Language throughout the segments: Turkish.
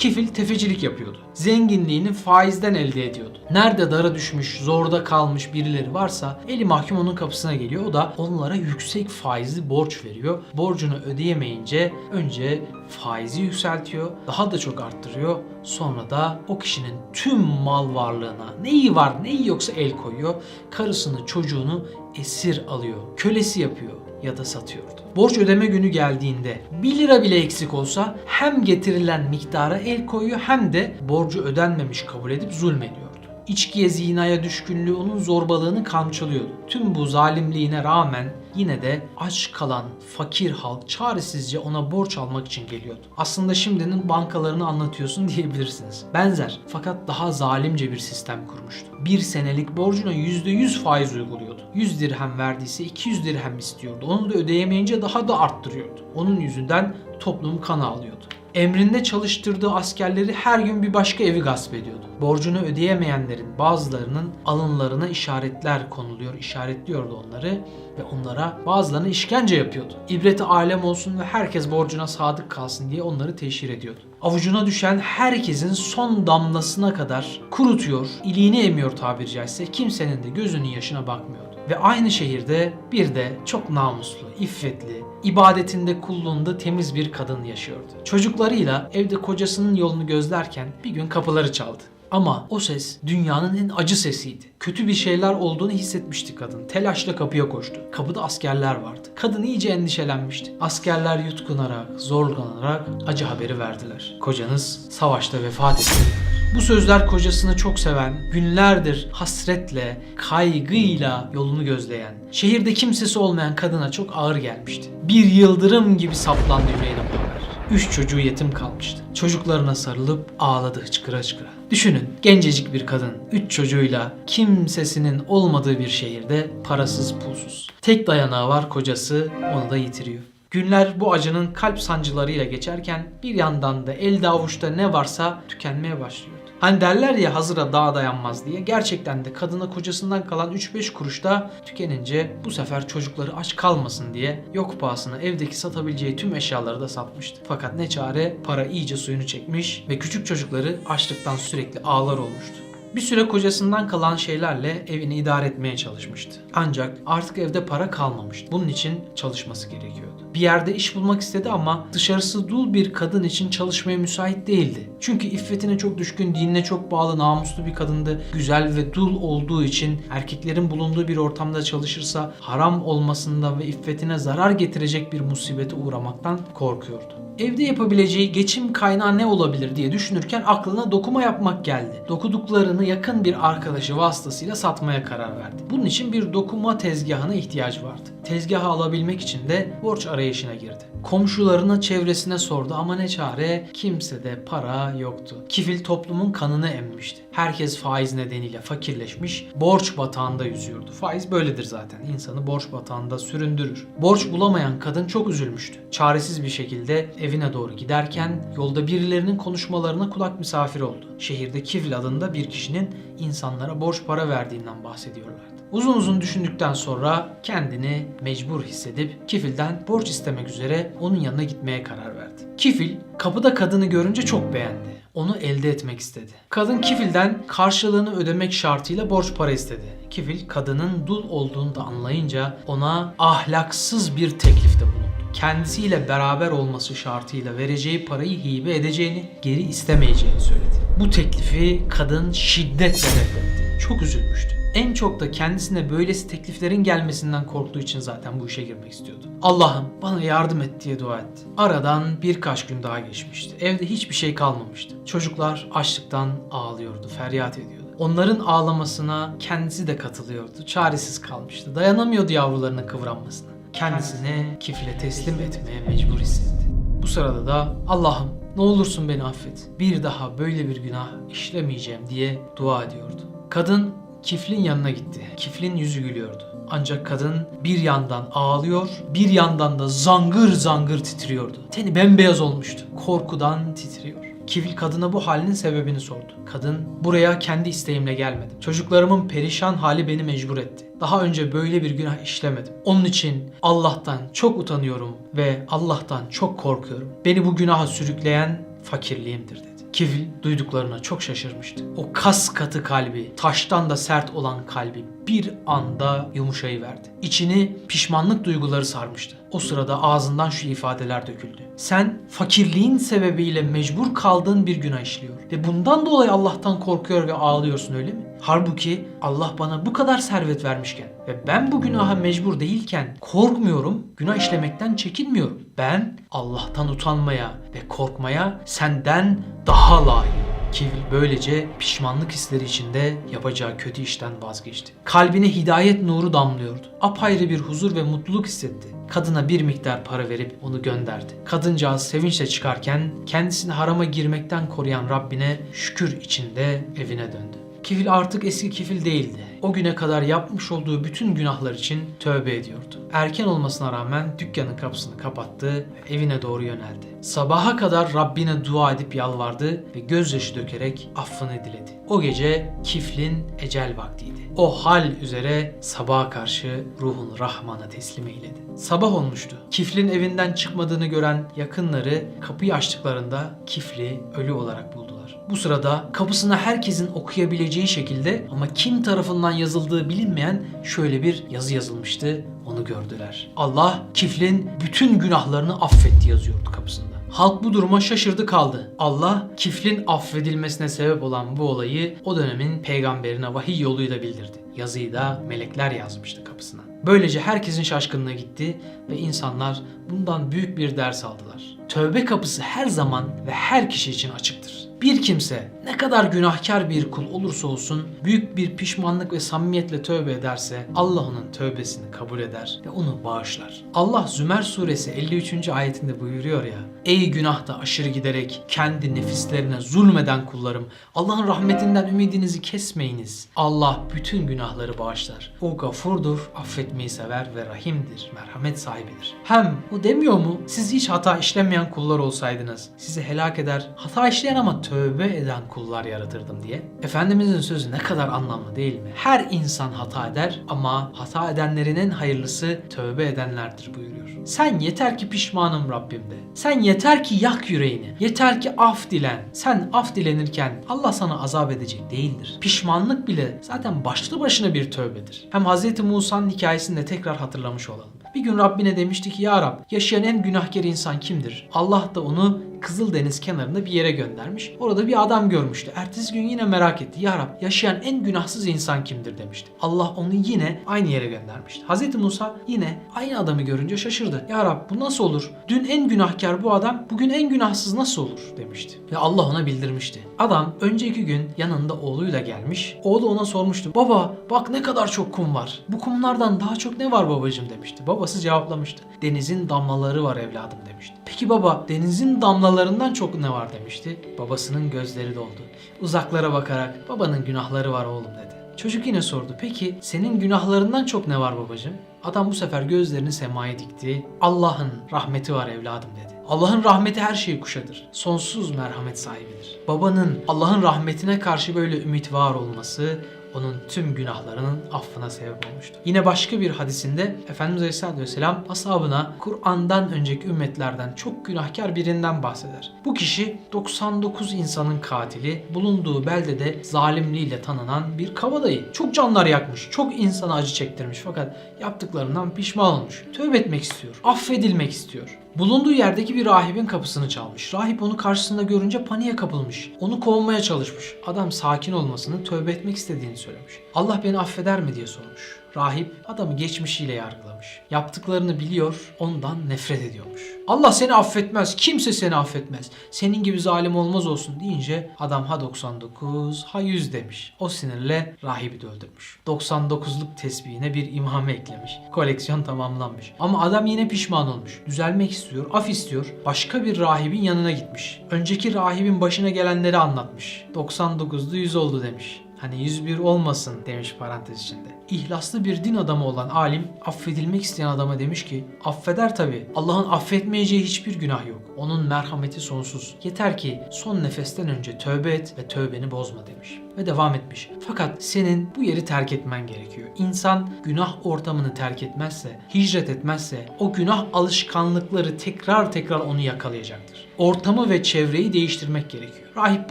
Kifil tefecilik yapıyordu. Zenginliğini faizden elde ediyordu. Nerede dara düşmüş, zorda kalmış birileri varsa eli mahkum onun kapısına geliyor. O da onlara yüksek faizli borç veriyor. Borcunu ödeyemeyince önce faizi yükseltiyor, daha da çok arttırıyor. Sonra da o kişinin tüm mal varlığına neyi var neyi yoksa el koyuyor. Karısını, çocuğunu esir alıyor. Kölesi yapıyor ya da satıyordu. Borç ödeme günü geldiğinde 1 lira bile eksik olsa hem getirilen miktara el koyuyor hem de borcu ödenmemiş kabul edip zulmediyordu. İçkiye, zinaya düşkünlüğü onun zorbalığını kamçılıyordu. Tüm bu zalimliğine rağmen yine de aç kalan fakir halk çaresizce ona borç almak için geliyordu. Aslında şimdinin bankalarını anlatıyorsun diyebilirsiniz. Benzer fakat daha zalimce bir sistem kurmuştu. Bir senelik borcuna %100 faiz uyguluyordu. 100 dirhem verdiyse 200 dirhem istiyordu. Onu da ödeyemeyince daha da arttırıyordu. Onun yüzünden toplum kan ağlıyordu. Emrinde çalıştırdığı askerleri her gün bir başka evi gasp ediyordu. Borcunu ödeyemeyenlerin bazılarının alınlarına işaretler konuluyor, işaretliyordu onları ve onlara bazılarına işkence yapıyordu. İbreti alem olsun ve herkes borcuna sadık kalsın diye onları teşhir ediyordu. Avucuna düşen herkesin son damlasına kadar kurutuyor, iliğini emiyor tabiri caizse kimsenin de gözünün yaşına bakmıyordu. Ve aynı şehirde bir de çok namuslu, iffetli, ibadetinde kulluğunda temiz bir kadın yaşıyordu. Çocuklarıyla evde kocasının yolunu gözlerken bir gün kapıları çaldı. Ama o ses dünyanın en acı sesiydi. Kötü bir şeyler olduğunu hissetmişti kadın. Telaşla kapıya koştu. Kapıda askerler vardı. Kadın iyice endişelenmişti. Askerler yutkunarak, zorlanarak acı haberi verdiler. Kocanız savaşta vefat etti. Bu sözler kocasını çok seven, günlerdir hasretle, kaygıyla yolunu gözleyen, şehirde kimsesi olmayan kadına çok ağır gelmişti. Bir yıldırım gibi saplandı yüreğine bu haber. Üç çocuğu yetim kalmıştı. Çocuklarına sarılıp ağladı hıçkıra hıçkıra. Düşünün gencecik bir kadın, üç çocuğuyla kimsesinin olmadığı bir şehirde parasız pulsuz. Tek dayanağı var kocası onu da yitiriyor. Günler bu acının kalp sancılarıyla geçerken bir yandan da elde avuçta ne varsa tükenmeye başlıyordu. Hani derler ya hazıra dağ dayanmaz diye gerçekten de kadına kocasından kalan 3-5 kuruşta tükenince bu sefer çocukları aç kalmasın diye yok pahasına evdeki satabileceği tüm eşyaları da satmıştı. Fakat ne çare para iyice suyunu çekmiş ve küçük çocukları açlıktan sürekli ağlar olmuştu. Bir süre kocasından kalan şeylerle evini idare etmeye çalışmıştı. Ancak artık evde para kalmamıştı. Bunun için çalışması gerekiyordu. Bir yerde iş bulmak istedi ama dışarısı dul bir kadın için çalışmaya müsait değildi. Çünkü iffetine çok düşkün, dinine çok bağlı, namuslu bir kadındı. Güzel ve dul olduğu için erkeklerin bulunduğu bir ortamda çalışırsa haram olmasından ve iffetine zarar getirecek bir musibete uğramaktan korkuyordu. Evde yapabileceği geçim kaynağı ne olabilir diye düşünürken aklına dokuma yapmak geldi. Dokuduklarını yakın bir arkadaşı vasıtasıyla satmaya karar verdi. Bunun için bir dokuma tezgahına ihtiyacı vardı. Tezgahı alabilmek için de borç arayışına girdi. Komşularına, çevresine sordu ama ne çare kimsede para yoktu. Kifil toplumun kanını emmişti. Herkes faiz nedeniyle fakirleşmiş, borç batağında yüzüyordu. Faiz böyledir zaten. İnsanı borç batağında süründürür. Borç bulamayan kadın çok üzülmüştü. Çaresiz bir şekilde evine doğru giderken yolda birilerinin konuşmalarına kulak misafir oldu. Şehirde Kifil adında bir kişinin insanlara borç para verdiğinden bahsediyorlardı. Uzun uzun düşündükten sonra kendini mecbur hissedip Kifil'den borç istemek üzere onun yanına gitmeye karar verdi. Kifil kapıda kadını görünce çok beğendi. Onu elde etmek istedi. Kadın Kifil'den karşılığını ödemek şartıyla borç para istedi. Kifil kadının dul olduğunu da anlayınca ona ahlaksız bir teklifte bulundu kendisiyle beraber olması şartıyla vereceği parayı hibe edeceğini, geri istemeyeceğini söyledi. Bu teklifi kadın şiddetle reddetti. Çok üzülmüştü. En çok da kendisine böylesi tekliflerin gelmesinden korktuğu için zaten bu işe girmek istiyordu. Allah'ım bana yardım et diye dua etti. Aradan birkaç gün daha geçmişti. Evde hiçbir şey kalmamıştı. Çocuklar açlıktan ağlıyordu, feryat ediyordu. Onların ağlamasına kendisi de katılıyordu. Çaresiz kalmıştı. Dayanamıyordu yavrularının kıvranmasına kendisini kifle teslim etmeye mecbur hissetti. Bu sırada da Allah'ım ne olursun beni affet. Bir daha böyle bir günah işlemeyeceğim diye dua ediyordu. Kadın Kiflin yanına gitti. Kiflin yüzü gülüyordu. Ancak kadın bir yandan ağlıyor, bir yandan da zangır zangır titriyordu. Teni bembeyaz olmuştu. Korkudan titriyor. Kifil kadına bu halinin sebebini sordu. Kadın, buraya kendi isteğimle gelmedim. Çocuklarımın perişan hali beni mecbur etti. Daha önce böyle bir günah işlemedim. Onun için Allah'tan çok utanıyorum ve Allah'tan çok korkuyorum. Beni bu günaha sürükleyen fakirliğimdir dedi. Kifil duyduklarına çok şaşırmıştı. O kas katı kalbi, taştan da sert olan kalbi bir anda yumuşayıverdi. İçini pişmanlık duyguları sarmıştı. O sırada ağzından şu ifadeler döküldü. Sen fakirliğin sebebiyle mecbur kaldığın bir günah işliyor. Ve bundan dolayı Allah'tan korkuyor ve ağlıyorsun öyle mi? Halbuki Allah bana bu kadar servet vermişken ve ben bu günaha mecbur değilken korkmuyorum, günah işlemekten çekinmiyorum. Ben Allah'tan utanmaya ve korkmaya senden daha layığım. Kivil böylece pişmanlık hisleri içinde yapacağı kötü işten vazgeçti. Kalbine hidayet nuru damlıyordu. Apayrı bir huzur ve mutluluk hissetti. Kadına bir miktar para verip onu gönderdi. Kadıncağız sevinçle çıkarken kendisini harama girmekten koruyan Rabbine şükür içinde evine döndü. Kifil artık eski kifil değildi. O güne kadar yapmış olduğu bütün günahlar için tövbe ediyordu. Erken olmasına rağmen dükkanın kapısını kapattı ve evine doğru yöneldi. Sabaha kadar Rabbine dua edip yalvardı ve gözyaşı dökerek affını diledi. O gece kiflin ecel vaktiydi. O hal üzere sabaha karşı ruhun Rahman'a teslim eyledi. Sabah olmuştu. Kiflin evinden çıkmadığını gören yakınları kapıyı açtıklarında kifli ölü olarak buldular. Bu sırada kapısına herkesin okuyabileceği şekilde ama kim tarafından yazıldığı bilinmeyen şöyle bir yazı yazılmıştı. Onu gördüler. Allah kiflin bütün günahlarını affetti yazıyordu kapısında. Halk bu duruma şaşırdı kaldı. Allah kiflin affedilmesine sebep olan bu olayı o dönemin peygamberine vahiy yoluyla bildirdi. Yazıyı da melekler yazmıştı kapısına. Böylece herkesin şaşkınlığı gitti ve insanlar bundan büyük bir ders aldılar. Tövbe kapısı her zaman ve her kişi için açıktır. Bir kimse ne kadar günahkar bir kul olursa olsun büyük bir pişmanlık ve samimiyetle tövbe ederse Allah tövbesini kabul eder ve onu bağışlar. Allah Zümer suresi 53. ayetinde buyuruyor ya Ey günahta aşırı giderek kendi nefislerine zulmeden kullarım Allah'ın rahmetinden ümidinizi kesmeyiniz. Allah bütün günahları bağışlar. O gafurdur, affetmeyi sever ve rahimdir, merhamet sahibidir. Hem o demiyor mu siz hiç hata işlemeyen kullar olsaydınız sizi helak eder, hata işleyen ama tövbe eden kullar yaratırdım diye. Efendimizin sözü ne kadar anlamlı değil mi? Her insan hata eder ama hata edenlerin en hayırlısı tövbe edenlerdir buyuruyor. Sen yeter ki pişmanım Rabbim de. Sen yeter ki yak yüreğini. Yeter ki af dilen. Sen af dilenirken Allah sana azap edecek değildir. Pişmanlık bile zaten başlı başına bir tövbedir. Hem Hz. Musa'nın hikayesini de tekrar hatırlamış olalım. Bir gün Rabbine demişti ki ya Rab yaşayan en günahkar insan kimdir? Allah da onu Kızıldeniz kenarında bir yere göndermiş. Orada bir adam görmüştü. Ertesi gün yine merak etti. Ya Rab yaşayan en günahsız insan kimdir demişti. Allah onu yine aynı yere göndermişti. Hz. Musa yine aynı adamı görünce şaşırdı. Ya Rab bu nasıl olur? Dün en günahkar bu adam bugün en günahsız nasıl olur demişti. Ve Allah ona bildirmişti. Adam önceki gün yanında oğluyla gelmiş. Oğlu ona sormuştu. Baba bak ne kadar çok kum var. Bu kumlardan daha çok ne var babacığım demişti. Babası cevaplamıştı. Denizin damlaları var evladım demişti. Peki baba denizin damlalarından çok ne var demişti. Babasının gözleri doldu. Uzaklara bakarak babanın günahları var oğlum dedi. Çocuk yine sordu. Peki senin günahlarından çok ne var babacığım? Adam bu sefer gözlerini semaya dikti. Allah'ın rahmeti var evladım dedi. Allah'ın rahmeti her şeyi kuşatır. Sonsuz merhamet sahibidir. Babanın Allah'ın rahmetine karşı böyle ümit var olması onun tüm günahlarının affına sebep olmuştu. Yine başka bir hadisinde Efendimiz Aleyhisselatü Vesselam ashabına Kur'an'dan önceki ümmetlerden çok günahkar birinden bahseder. Bu kişi 99 insanın katili, bulunduğu beldede zalimliğiyle tanınan bir kabadayı. Çok canlar yakmış, çok insana acı çektirmiş fakat yaptıklarından pişman olmuş. Tövbe etmek istiyor, affedilmek istiyor. Bulunduğu yerdeki bir rahibin kapısını çalmış. Rahip onu karşısında görünce paniğe kapılmış. Onu kovmaya çalışmış. Adam sakin olmasını, tövbe etmek istediğini söylemiş. Allah beni affeder mi diye sormuş. Rahip adamı geçmişiyle yargılamış. Yaptıklarını biliyor, ondan nefret ediyormuş. Allah seni affetmez, kimse seni affetmez. Senin gibi zalim olmaz olsun deyince adam ha 99 ha 100 demiş. O sinirle rahibi de öldürmüş. 99'luk tesbihine bir imame eklemiş. Koleksiyon tamamlanmış. Ama adam yine pişman olmuş. Düzelmek istiyor, af istiyor. Başka bir rahibin yanına gitmiş. Önceki rahibin başına gelenleri anlatmış. 99'da 100 oldu demiş. Hani 101 olmasın demiş parantez içinde. İhlaslı bir din adamı olan alim affedilmek isteyen adama demiş ki affeder tabi. Allah'ın affetmeyeceği hiçbir günah yok. Onun merhameti sonsuz. Yeter ki son nefesten önce tövbe et ve tövbeni bozma demiş. Ve devam etmiş. Fakat senin bu yeri terk etmen gerekiyor. İnsan günah ortamını terk etmezse, hicret etmezse o günah alışkanlıkları tekrar tekrar onu yakalayacaktır. ortamı ve çevreyi değiştirmek gerekiyor. Rahip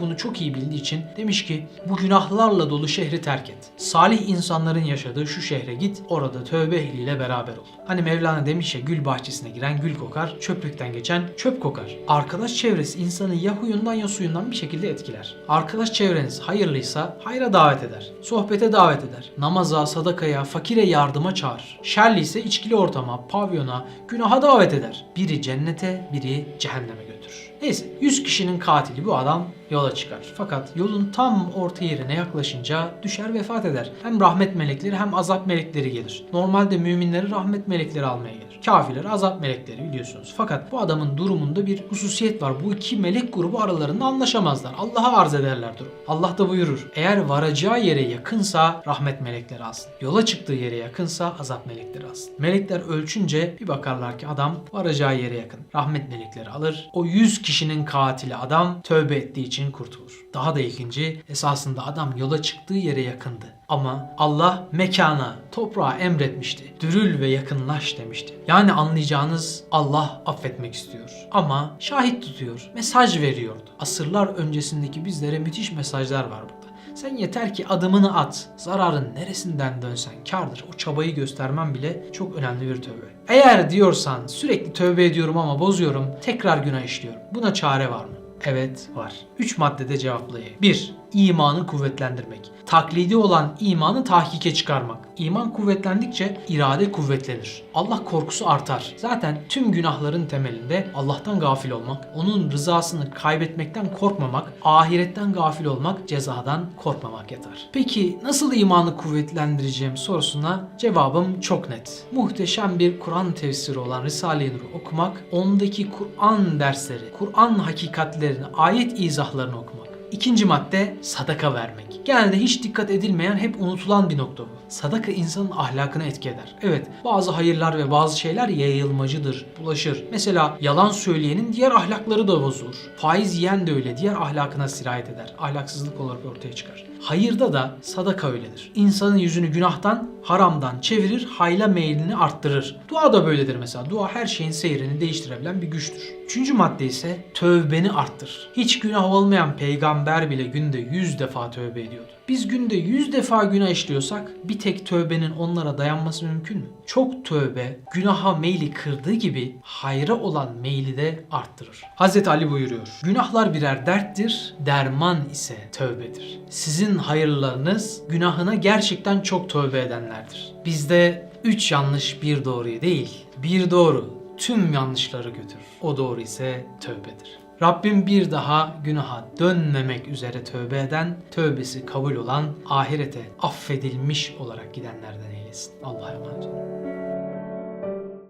bunu çok iyi bildiği için demiş ki bu günahlarla dolu şehri terk et. Salih insanların yaşadığı şu şehre git orada tövbe ehliyle beraber ol. Hani Mevlana demiş ya gül bahçesine giren gül kokar, çöplükten geçen çöp kokar. Arkadaş çevresi insanı ya huyundan ya suyundan bir şekilde etkiler. Arkadaş çevreniz hayırlıysa hayra davet eder. Sohbete davet eder. Namaza, sadakaya, fakire yardıma çağırır. Şerli ise içkili ortama, pavyona, günaha davet eder. Biri cennete, biri cehenneme götürür. Neyse 100 kişinin katili bu adam yola çıkar. Fakat yolun tam orta yerine yaklaşınca düşer vefat eder. Hem rahmet melekleri hem azap melekleri gelir. Normalde müminleri rahmet melekleri almaya gelir. Kafirler azap melekleri biliyorsunuz. Fakat bu adamın durumunda bir hususiyet var. Bu iki melek grubu aralarında anlaşamazlar. Allah'a arz ederler durum. Allah da buyurur. Eğer varacağı yere yakınsa rahmet melekleri alsın. Yola çıktığı yere yakınsa azap melekleri alsın. Melekler ölçünce bir bakarlar ki adam varacağı yere yakın. Rahmet melekleri alır. O 100 kişinin katili adam tövbe ettiği için kurtulur. Daha da ilginci esasında adam yola çıktığı yere yakındı. Ama Allah mekana, toprağa emretmişti. Dürül ve yakınlaş demişti. Yani anlayacağınız Allah affetmek istiyor. Ama şahit tutuyor, mesaj veriyordu. Asırlar öncesindeki bizlere müthiş mesajlar var burada. Sen yeter ki adımını at. Zararın neresinden dönsen kardır. O çabayı göstermen bile çok önemli bir tövbe. Eğer diyorsan sürekli tövbe ediyorum ama bozuyorum, tekrar günah işliyorum. Buna çare var mı? Evet var. 3 maddede cevaplayayım. 1. İmanı kuvvetlendirmek. Taklidi olan imanı tahkike çıkarmak. İman kuvvetlendikçe irade kuvvetlenir. Allah korkusu artar. Zaten tüm günahların temelinde Allah'tan gafil olmak, onun rızasını kaybetmekten korkmamak, ahiretten gafil olmak, cezadan korkmamak yatar. Peki nasıl imanı kuvvetlendireceğim sorusuna cevabım çok net. Muhteşem bir Kur'an tefsiri olan Risale-i Nur'u okumak, ondaki Kur'an dersleri, Kur'an hakikatlerini, ayet izahlarını okumak. İkinci madde sadaka vermek. Genelde hiç dikkat edilmeyen hep unutulan bir nokta bu. Sadaka insanın ahlakına etki. Evet bazı hayırlar ve bazı şeyler yayılmacıdır, bulaşır. Mesela yalan söyleyenin diğer ahlakları da bozulur. Faiz yiyen de öyle diğer ahlakına sirayet eder. Ahlaksızlık olarak ortaya çıkar. Hayırda da sadaka öyledir. İnsanın yüzünü günahtan, haramdan çevirir, hayla meylini arttırır. Dua da böyledir mesela. Dua her şeyin seyrini değiştirebilen bir güçtür. Üçüncü madde ise tövbeni arttır. Hiç günah olmayan peygamber bile günde 100 defa tövbe ediyordu. Biz günde 100 defa günah işliyorsak bir tek tövbenin onlara dayanması mümkün mü? Çok tövbe günaha meyli kırdığı gibi hayra olan meyli de arttırır. Hz. Ali buyuruyor. Günahlar birer derttir, derman ise tövbedir. Sizin hayırlarınız günahına gerçekten çok tövbe edenlerdir. Bizde 3 yanlış bir doğruyu değil, bir doğru tüm yanlışları götürür. O doğru ise tövbedir. Rabbim bir daha günaha dönmemek üzere tövbe eden, tövbesi kabul olan, ahirete affedilmiş olarak gidenlerden eylesin. Allah'a emanet olun.